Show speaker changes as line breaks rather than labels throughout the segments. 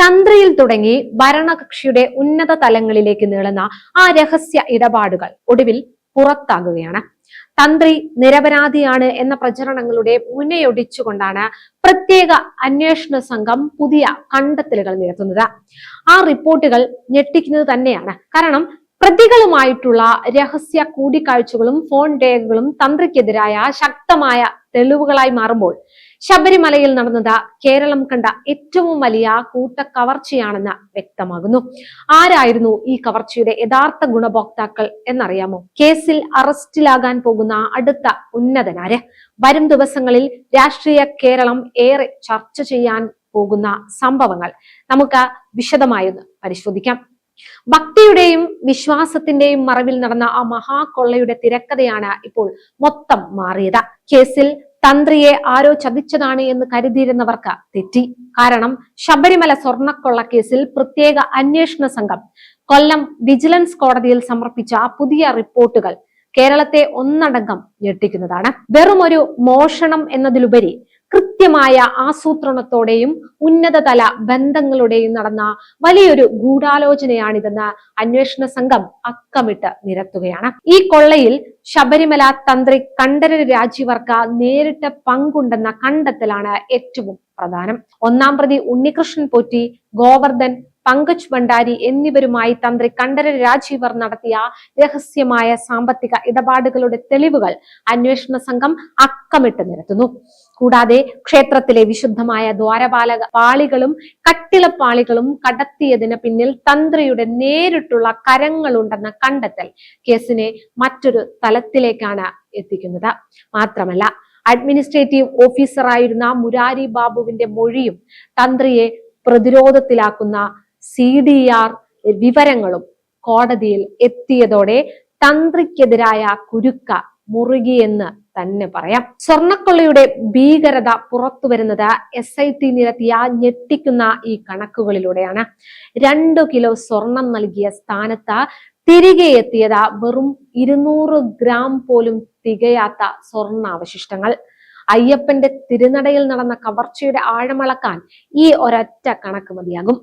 തന്ത്രിയിൽ തുടങ്ങി ഭരണകക്ഷിയുടെ ഉന്നത തലങ്ങളിലേക്ക് നീളുന്ന ആ രഹസ്യ ഇടപാടുകൾ ഒടുവിൽ പുറത്താകുകയാണ്. തന്ത്രി നിരപരാധിയാണ് എന്ന പ്രചരണങ്ങളുടെ മുനയൊടിച്ചുകൊണ്ടാണ് പ്രത്യേക അന്വേഷണ സംഘം പുതിയ കണ്ടെത്തലുകൾ നിരത്തുന്നത് ആ റിപ്പോർട്ടുകൾ ഞെട്ടിക്കുന്നത് തന്നെയാണ്. കാരണം പ്രതികളുമായിട്ടുള്ള രഹസ്യ കൂടിക്കാഴ്ചകളും ഫോൺ രേഖകളും തന്ത്രിക്കെതിരായ ശക്തമായ തെളിവുകളായി മാറുമ്പോൾ ശബരിമലയിൽ നടന്നത് കേരളം കണ്ട ഏറ്റവും വലിയ കൂട്ട കവർച്ചയാണെന്ന് വ്യക്തമാകുന്നു. ആരായിരുന്നു ഈ കവർച്ചയുടെ യഥാർത്ഥ ഗുണഭോക്താക്കൾ എന്നറിയാമോ? കേസിൽ അറസ്റ്റിലാകാൻ പോകുന്ന അടുത്ത ഉന്നതനാര്? വരും ദിവസങ്ങളിൽ രാഷ്ട്രീയ കേരളം ഏറെ ചർച്ച ചെയ്യാൻ പോകുന്ന സംഭവങ്ങൾ നമുക്ക് വിശദമായൊന്ന് പരിശോധിക്കാം. ഭക്തിയുടെയും വിശ്വാസത്തിന്റെയും മറവിൽ നടന്ന ആ മഹാകൊള്ളയുടെ തിരക്കഥയാണ് ഇപ്പോൾ മൊത്തം മാറിയത്. കേസിൽ തന്ത്രിയെ ആരോ ചതിച്ചതാണ് എന്ന് കരുതിയിരുന്നവർക്ക് തെറ്റി. കാരണം ശബരിമല സ്വർണക്കൊള്ള കേസിൽ പ്രത്യേക അന്വേഷണ സംഘം കൊല്ലം വിജിലൻസ് കോടതിയിൽ സമർപ്പിച്ച പുതിയ റിപ്പോർട്ടുകൾ കേരളത്തെ ഒന്നടങ്കം ഞെട്ടിക്കുന്നതാണ്. വെറും ഒരു മോഷണം എന്നതിലുപരി കൃത്യമായ ആസൂത്രണത്തോടെയും ഉന്നതതല ബന്ധങ്ങളുടെയും നടന്ന വലിയൊരു ഗൂഢാലോചനയാണിതെന്ന് അന്വേഷണ സംഘം അക്കമിട്ട് നിരത്തുകയാണ്. ഈ കൊള്ളയിൽ ശബരിമല തന്ത്രി കണ്ഠരര് രാജീവർക്ക് നേരിട്ട് പങ്കുണ്ടെന്ന കണ്ടെത്തലാണ് ഏറ്റവും പ്രധാനം. ഒന്നാം പ്രതി ഉണ്ണികൃഷ്ണൻ പോറ്റി ഗോവർദ്ധൻ പങ്കജ് ഭണ്ഡാരി എന്നിവരുമായി തന്ത്രി കണ്ഠര രാജീവർ നടത്തിയ രഹസ്യമായ സാമ്പത്തിക ഇടപാടുകളുടെ തെളിവുകൾ അന്വേഷണ സംഘം അക്കമിട്ട് നിരത്തുന്നു. കൂടാതെ ക്ഷേത്രത്തിലെ വിശുദ്ധമായ ദ്വാരപാലക പാളികളും കട്ടിളപ്പാളികളും കടത്തിയതിന് പിന്നിൽ തന്ത്രിയുടെ നേരിട്ടുള്ള കരങ്ങളുണ്ടെന്ന കണ്ടെത്തൽ കേസിനെ മറ്റൊരു തലത്തിലേക്കാണ് എത്തിക്കുന്നത്. മാത്രമല്ല അഡ്മിനിസ്ട്രേറ്റീവ് ഓഫീസറായിരുന്ന മുരാരി ബാബുവിന്റെ മൊഴിയും തന്ത്രിയെ പ്രതിരോധത്തിലാക്കുന്ന സി ഡി ആർ വിവരങ്ങളും കോടതിയിൽ എത്തിയതോടെ തന്ത്രിക്കെതിരായ കുരുക്ക മുറുകിയെന്ന് തന്നെ പറയാം. സ്വർണക്കൊള്ളയുടെ ഭീകരത പുറത്തു വരുന്നത് എസ് ഐ ടി നിരത്തിയ ഞെട്ടിക്കുന്ന ഈ കണക്കുകളിലൂടെയാണ്. രണ്ടു കിലോ സ്വർണം നൽകിയ സ്ഥാനത്ത് തിരികെ എത്തിയത് വെറും ഇരുന്നൂറ് ഗ്രാം പോലും തികയാത്ത സ്വർണാവശിഷ്ടങ്ങൾ. അയ്യപ്പന്റെ തിരുനടയിൽ നടന്ന കവർച്ചയുടെ ആഴമളക്കാൻ ഈ ഒരൊറ്റ കണക്ക് മതിയാകും.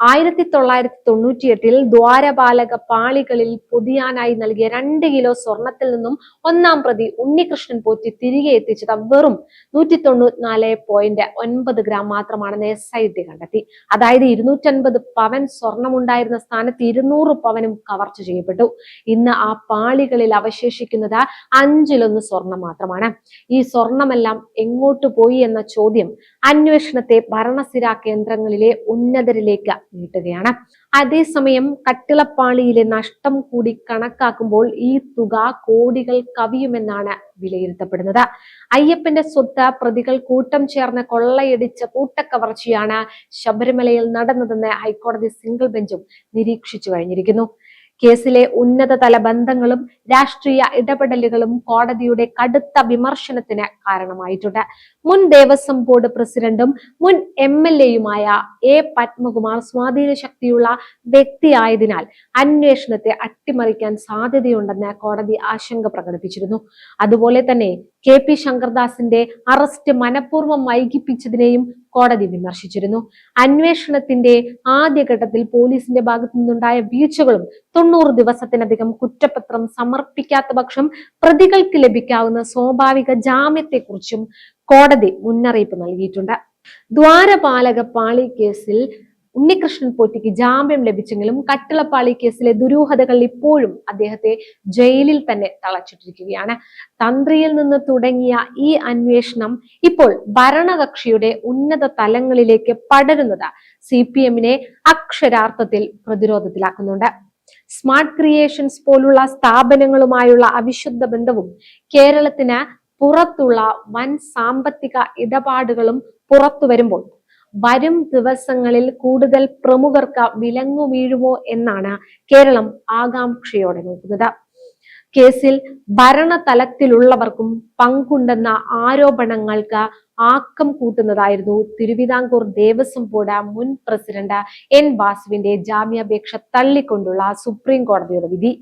ആയിരത്തി തൊള്ളായിരത്തി തൊണ്ണൂറ്റി എട്ടിൽ ദ്വാരപാലക പാളികളിൽ പൊതിയാനായി നൽകിയ രണ്ട് കിലോ സ്വർണത്തിൽ നിന്നും ഒന്നാം പ്രതി ഉണ്ണികൃഷ്ണൻ പോറ്റി തിരികെ എത്തിച്ചത് വെറും നൂറ്റി തൊണ്ണൂറ്റിനാല് പോയിന്റ് ഒൻപത് ഗ്രാം മാത്രമാണെന്ന് എസ് ഐ ടി കണ്ടെത്തി. അതായത് ഇരുന്നൂറ്റൻപത് പവൻ സ്വർണമുണ്ടായിരുന്ന സ്ഥാനത്ത് ഇരുന്നൂറ് പവനും കവർച്ച ചെയ്യപ്പെട്ടു. ഇന്ന് ആ പാളികളിൽ അവശേഷിക്കുന്നത് അഞ്ചിലൊന്ന് സ്വർണം മാത്രമാണ്. ഈ സ്വർണമെല്ലാം എങ്ങോട്ട് പോയി എന്ന ചോദ്യം അന്വേഷണത്തെ ഭരണസിരാ കേന്ദ്രങ്ങളിലെ ഉന്നതരിലേക്ക് നീട്ടുകയാണ്. അതേസമയം കട്ടിളപ്പാളിയിലെ നഷ്ടം കൂടി കണക്കാക്കുമ്പോൾ ഈ തുക കോടികൾ കവിയുമെന്നാണ് വിലയിരുത്തപ്പെടുന്നത്. അയ്യപ്പന്റെ സ്വത്ത് പ്രതികൾ കൂട്ടം ചേർന്ന് കൊള്ളയടിച്ച കൂട്ടക്കവർച്ചയാണ് ശബരിമലയിൽ നടന്നതെന്ന് ഹൈക്കോടതി സിംഗിൾ ബെഞ്ചും നിരീക്ഷിച്ചു കഴിഞ്ഞിരിക്കുന്നു. കേസിലെ ഉന്നതതല ബന്ധങ്ങളും രാഷ്ട്രീയ ഇടപെടലുകളും കോടതിയുടെ കടുത്ത വിമർശനത്തിന് കാരണമായിട്ടുണ്ട്. മുൻ ദേവസ്വം ബോർഡ് പ്രസിഡന്റും മുൻ എം എൽ എയുമായ എ പത്മകുമാർ സ്വാധീന ശക്തിയുള്ള വ്യക്തിയായതിനാൽ അന്വേഷണത്തെ അട്ടിമറിക്കാൻ സാധ്യതയുണ്ടെന്ന് കോടതി ആശങ്ക പ്രകടിപ്പിച്ചിരുന്നു. അതുപോലെ തന്നെ കെ പി ശങ്കർദാസിന്റെ അറസ്റ്റ് മനഃപൂർവം വൈകിപ്പിച്ചതിനെയും കോടതി വിമർശിച്ചിരുന്നു. അന്വേഷണത്തിന്റെ ആദ്യഘട്ടത്തിൽ പോലീസിന്റെ ഭാഗത്തു നിന്നുണ്ടായ വീഴ്ചകളും തൊണ്ണൂറ് ദിവസത്തിനധികം കുറ്റപത്രം സമർപ്പിക്കാത്ത പക്ഷം പ്രതികൾക്ക് ലഭിക്കാവുന്ന സ്വാഭാവിക ജാമ്യത്തെക്കുറിച്ചും കോടതി മുന്നറിയിപ്പ് നൽകിയിട്ടുണ്ട്. ദ്വാരപാലക പാളി കേസിൽ ഉണ്ണികൃഷ്ണൻ പോറ്റിക്ക് ജാമ്യം ലഭിച്ചെങ്കിലും കട്ടിളപ്പാളി കേസിലെ ദുരൂഹതകൾ ഇപ്പോഴും അദ്ദേഹത്തെ ജയിലിൽ തന്നെ തളച്ചിട്ടിരിക്കുകയാണ്. തന്ത്രിയിൽ നിന്ന് തുടങ്ങിയ ഈ അന്വേഷണം ഇപ്പോൾ ഭരണകക്ഷിയുടെ ഉന്നത തലങ്ങളിലേക്ക് പടരുന്നത് സി പി എമ്മിനെ അക്ഷരാർത്ഥത്തിൽ പ്രതിരോധത്തിലാക്കുന്നുണ്ട്. സ്മാർട്ട് ക്രിയേഷൻസ് പോലുള്ള സ്ഥാപനങ്ങളുമായുള്ള അവിശുദ്ധ ബന്ധവും കേരളത്തിന് പുറത്തുള്ള വൻ സാമ്പത്തിക ഇടപാടുകളും പുറത്തു വരുമ്പോൾ വരും ദിവസങ്ങളിൽ കൂടുതൽ പ്രമുഖർക്ക് വിലങ്ങു വീഴുമോ എന്നാണ് കേരളം ആകാംക്ഷയോടെ നോക്കുന്നത്. കേസിൽ ഭരണതലത്തിലുള്ളവർക്കും പങ്കുണ്ടെന്ന ആരോപണങ്ങൾക്ക് ആക്കം കൂട്ടുന്നതായിരുന്നു തിരുവിതാംകൂർ ദേവസ്വം ബോർഡ് മുൻ പ്രസിഡന്റ് എൻ വാസുവിന്റെ ജാമ്യാപേക്ഷ തള്ളിക്കൊണ്ടുള്ള സുപ്രീം കോടതിയുടെ വിധി.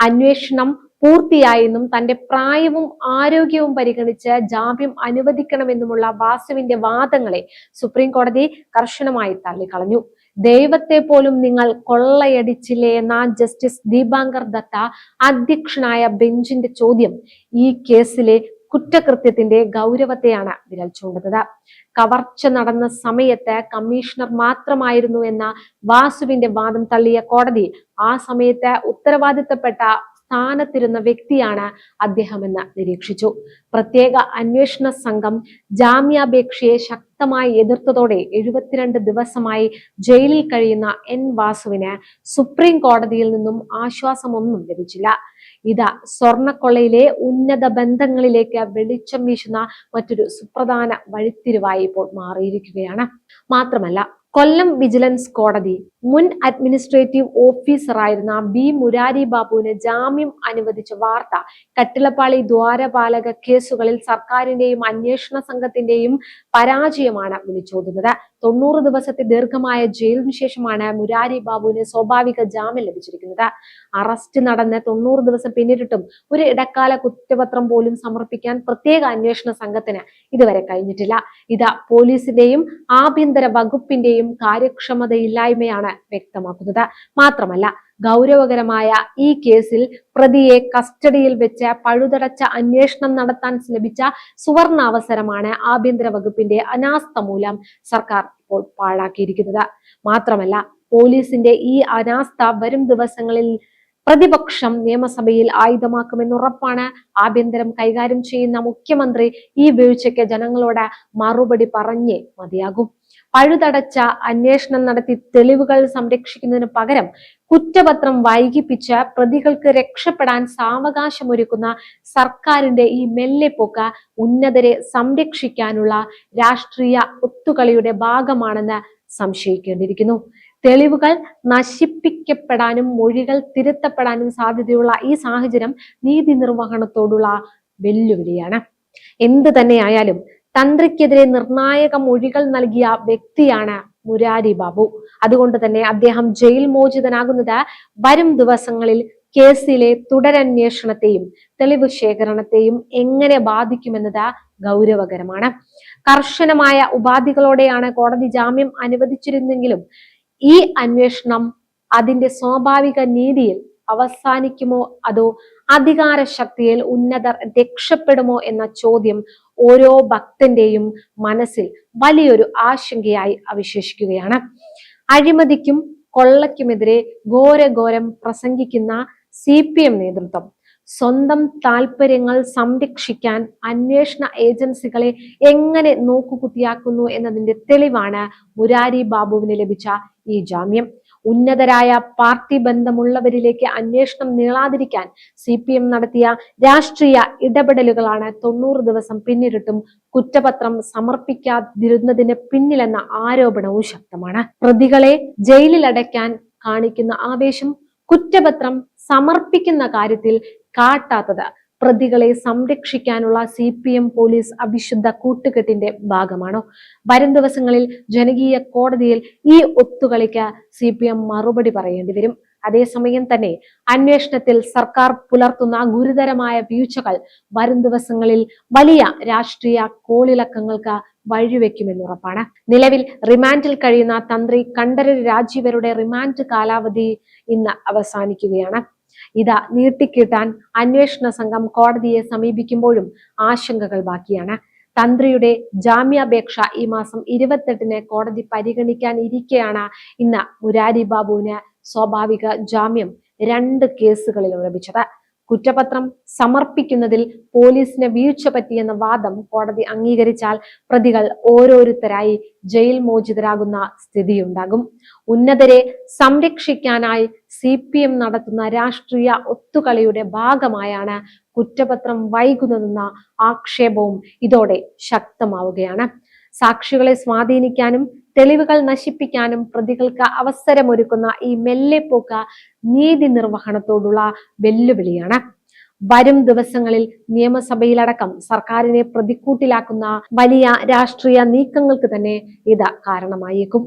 അന്വേഷണം പൂർത്തിയായെന്നും തന്റെ പ്രായവും ആരോഗ്യവും പരിഗണിച്ച് ജാമ്യം അനുവദിക്കണമെന്നുമുള്ള വാസുവിന്റെ വാദങ്ങളെ സുപ്രീം കോടതി കർശനമായി തള്ളിക്കളഞ്ഞു. ദൈവത്തെ പോലും നിങ്ങൾ കൊള്ളയടിച്ചില്ലേ എന്ന ജസ്റ്റിസ് ദീപാങ്കർ ദത്ത അധ്യക്ഷനായ ബെഞ്ചിന്റെ ചോദ്യം. ഈ കേസിലെ കുറ്റകൃത്യത്തിന്റെ ഗൗരവത്തെയാണ് വിരൽ ചൂണ്ടുന്നത്. കവർച്ച നടന്ന സമയത്ത് കമ്മീഷണർ മാത്രമായിരുന്നു എന്ന വാസുവിന്റെ വാദം തള്ളിയ കോടതി ആ സമയത്ത് ഉത്തരവാദിത്തപ്പെട്ട സ്ഥാനത്തിരുന്ന വ്യക്തിയാണ് അദ്ദേഹം എന്ന് നിരീക്ഷിച്ചു. പ്രത്യേക അന്വേഷണ സംഘം ജാമ്യാപേക്ഷയെ ശക്തമായി എതിർത്തതോടെ എഴുപത്തിരണ്ട് ദിവസമായി ജയിലിൽ കഴിയുന്ന എൻ വാസുവിന് സുപ്രീം കോടതിയിൽ നിന്നും ആശ്വാസമൊന്നും ലഭിച്ചില്ല. ഇത് സ്വർണക്കൊള്ളയിലെ ഉന്നത ബന്ധങ്ങളിലേക്ക് വെളിച്ചം വീശുന്ന മറ്റൊരു സുപ്രധാന വഴിത്തിരിവായി ഇപ്പോൾ മാറിയിരിക്കുകയാണ്. മാത്രമല്ല കൊല്ലം വിജിലൻസ് കോടതി മുൻ അഡ്മിനിസ്ട്രേറ്റീവ് ഓഫീസറായിരുന്ന ബി മുരാരി ബാബുവിന് ജാമ്യം അനുവദിച്ച വാർത്ത കട്ടിളപ്പാളി ദ്വാരപാലക കേസുകളിൽ സർക്കാരിന്റെയും അന്വേഷണ സംഘത്തിന്റെയും പരാജയമാണ് വിളിച്ചോതുന്നത്. തൊണ്ണൂറ് ദിവസത്തെ ദീർഘമായ ജയിലിനു ശേഷമാണ് മുരാരി ബാബുവിന് സ്വാഭാവിക ജാമ്യം ലഭിച്ചിരിക്കുന്നത്. അറസ്റ്റ് നടന്ന് തൊണ്ണൂറ് ദിവസം പിന്നിട്ടിട്ടും ഒരു ഇടക്കാല കുറ്റപത്രം പോലും സമർപ്പിക്കാൻ പ്രത്യേക അന്വേഷണ സംഘത്തിന് ഇതുവരെ കഴിഞ്ഞിട്ടില്ല. ഇത് പോലീസിന്റെയും ആഭ്യന്തര വകുപ്പിന്റെയും കാര്യക്ഷമതയില്ലായ്മയാണ് വ്യക്തമാക്കുന്നത്. മാത്രമല്ല ഗൗരവകരമായ ഈ കേസിൽ പ്രതിയെ കസ്റ്റഡിയിൽ വെച്ച് പഴുതടച്ച അന്വേഷണം നടത്താൻ ലഭിച്ച സുവർണാവസരമാണ് ആഭ്യന്തര വകുപ്പിന്റെ അനാസ്ഥ മൂലം സർക്കാർ ഇപ്പോൾ പാഴാക്കിയിരിക്കുന്നത്. മാത്രമല്ല പോലീസിന്റെ ഈ അനാസ്ഥ വരും ദിവസങ്ങളിൽ പ്രതിപക്ഷം നിയമസഭയിൽ ആയുധമാക്കുമെന്ന് ഉറപ്പാണ്. ആഭ്യന്തരം കൈകാര്യം ചെയ്യുന്ന മുഖ്യമന്ത്രി ഈ വീഴ്ചയ്ക്ക് ജനങ്ങളോട് മറുപടി പറഞ്ഞേ മതിയാകും. പഴുതടച്ച അന്വേഷണം നടത്തി തെളിവുകൾ സംരക്ഷിക്കുന്നതിന് പകരം കുറ്റപത്രം വൈകിപ്പിച്ച് പ്രതികൾക്ക് രക്ഷപ്പെടാൻ സാവകാശമൊരുക്കുന്ന സർക്കാരിന്റെ ഈ മെല്ലെപ്പൊക്ക ഉന്നതരെ സംരക്ഷിക്കാനുള്ള രാഷ്ട്രീയ ഒത്തുകളിയുടെ ഭാഗമാണെന്ന് സംശയിക്കേണ്ടിയിരിക്കുന്നു. തെളിവുകൾ നശിപ്പിക്കപ്പെടാനും മൊഴികൾ തിരുത്തപ്പെടാനും സാധ്യതയുള്ള ഈ സാഹചര്യം നീതി നിർവഹണത്തോടുള്ള വെല്ലുവിളിയാണ്. എന്ത് തന്നെയായാലും തന്ത്രിക്കെതിരെ നിർണായക മൊഴികൾ നൽകിയ വ്യക്തിയാണ് മുരാരി ബാബു. അതുകൊണ്ട് തന്നെ അദ്ദേഹം ജയിൽ മോചിതനാകുന്നത് വരും ദിവസങ്ങളിൽ കേസിലെ തുടരന്വേഷണത്തെയും തെളിവ് ശേഖരണത്തെയും എങ്ങനെ ബാധിക്കുമെന്നത് ഗൗരവകരമാണ്. കർശനമായ ഉപാധികളോടെയാണ് കോടതി ജാമ്യം അനുവദിച്ചിരുന്നെങ്കിലും ഈ അന്വേഷണം അതിന്റെ സ്വാഭാവിക നീതിയിൽ അവസാനിക്കുമോ? അതോ അധികാര ശക്തിയിൽ ഉന്നതർ രക്ഷപ്പെടുമോ എന്ന ചോദ്യം ഓരോ ഭക്തന്റെയും മനസ്സിൽ വലിയൊരു ആശങ്കയായി അവശേഷിക്കുകയാണ്. അഴിമതിക്കും കൊള്ളയ്ക്കുമെതിരെ ഘോരഘോരം പ്രസംഗിക്കുന്ന സി പി എം നേതൃത്വം. സ്വന്തം താല്പര്യങ്ങൾ സംരക്ഷിക്കാൻ അന്വേഷണ ഏജൻസികളെ എങ്ങനെ നോക്കുകുത്തിയാക്കുന്നു എന്നതിന്റെ തെളിവാണ് മുരാരി ബാബുവിന് ലഭിച്ച ഈ ജാമ്യം. ഉന്നതരായ പാർട്ടി ബന്ധമുള്ളവരിലേക്ക് അന്വേഷണം നീളാതിരിക്കാൻ സി പി എം നടത്തിയ രാഷ്ട്രീയ ഇടപെടലുകളാണ് തൊണ്ണൂറ് ദിവസം പിന്നിട്ടിട്ടും കുറ്റപത്രം സമർപ്പിക്കാതിരുന്നതിന് പിന്നിലെന്ന ആരോപണവും ശക്തമാണ്. പ്രതികളെ ജയിലിലടയ്ക്കാൻ കാണിക്കുന്ന ആവേശം കുറ്റപത്രം സമർപ്പിക്കുന്ന കാര്യത്തിൽ കാട്ടാത്തത്. പ്രതികളെ സംരക്ഷിക്കാനുള്ള സി പി എം പോലീസ് അവിശുദ്ധ കൂട്ടുകെട്ടിന്റെ ഭാഗമാണോ? വരും ദിവസങ്ങളിൽ ജനകീയ കോടതിയിൽ ഈ ഒത്തുകളിക്ക് സി പി എം മറുപടി പറയേണ്ടി വരും. അതേസമയം തന്നെ അന്വേഷണത്തിൽ സർക്കാർ പുലർത്തുന്ന ഗുരുതരമായ വീഴ്ചകൾ വരും ദിവസങ്ങളിൽ വലിയ രാഷ്ട്രീയ കോളിളക്കങ്ങൾക്ക് വഴിവെക്കുമെന്നുറപ്പാണ് നിലവിൽ റിമാൻഡിൽ കഴിയുന്ന തന്ത്രി കണ്ഠരര് രാജീവരുടെ റിമാൻഡ് കാലാവധി ഇന്ന് അവസാനിക്കുകയാണ്. ഇത് നീട്ടിക്കിട്ടാൻ അന്വേഷണ സംഘം കോടതിയെ സമീപിക്കുമ്പോഴും ആശങ്കകൾ ബാക്കിയാണ്. തന്ത്രിയുടെ ജാമ്യാപേക്ഷ ഈ മാസം ഇരുപത്തെട്ടിന് കോടതി പരിഗണിക്കാൻ ഇരിക്കെയാണ് ഇന്ന് മുരാരി ബാബുവിന് സ്വാഭാവിക ജാമ്യം രണ്ട് കേസുകളിൽ ലഭിച്ചത്. കുറ്റപത്രം സമർപ്പിക്കുന്നതിൽ പോലീസിന് വീഴ്ച പറ്റിയെന്ന വാദം കോടതി അംഗീകരിച്ചാൽ പ്രതികൾ ഓരോരുത്തരായി ജയിൽ മോചിതരാകുന്ന സ്ഥിതിയുണ്ടാകും. ഉന്നതരെ സംരക്ഷിക്കാനായി സി പി എം നടത്തുന്ന രാഷ്ട്രീയ ഒത്തുകളിയുടെ ഭാഗമായാണ് കുറ്റപത്രം വൈകുന്നതെന്ന ആക്ഷേപവും ഇതോടെ ശക്തമാവുകയാണ്. സാക്ഷികളെ സ്വാധീനിക്കാനും തെളിവുകൾ നശിപ്പിക്കാനും പ്രതികൾക്ക് അവസരമൊരുക്കുന്ന ഈ മെല്ലെപ്പോക്ക നീതി നിർവഹണത്തോടുള്ള വെല്ലുവിളിയാണ്. വരും ദിവസങ്ങളിൽ നിയമസഭയിലടക്കം സർക്കാരിനെ പ്രതിക്കൂട്ടിലാക്കുന്ന വലിയ രാഷ്ട്രീയ നീക്കങ്ങൾക്ക് തന്നെ ഇത് കാരണമായേക്കും.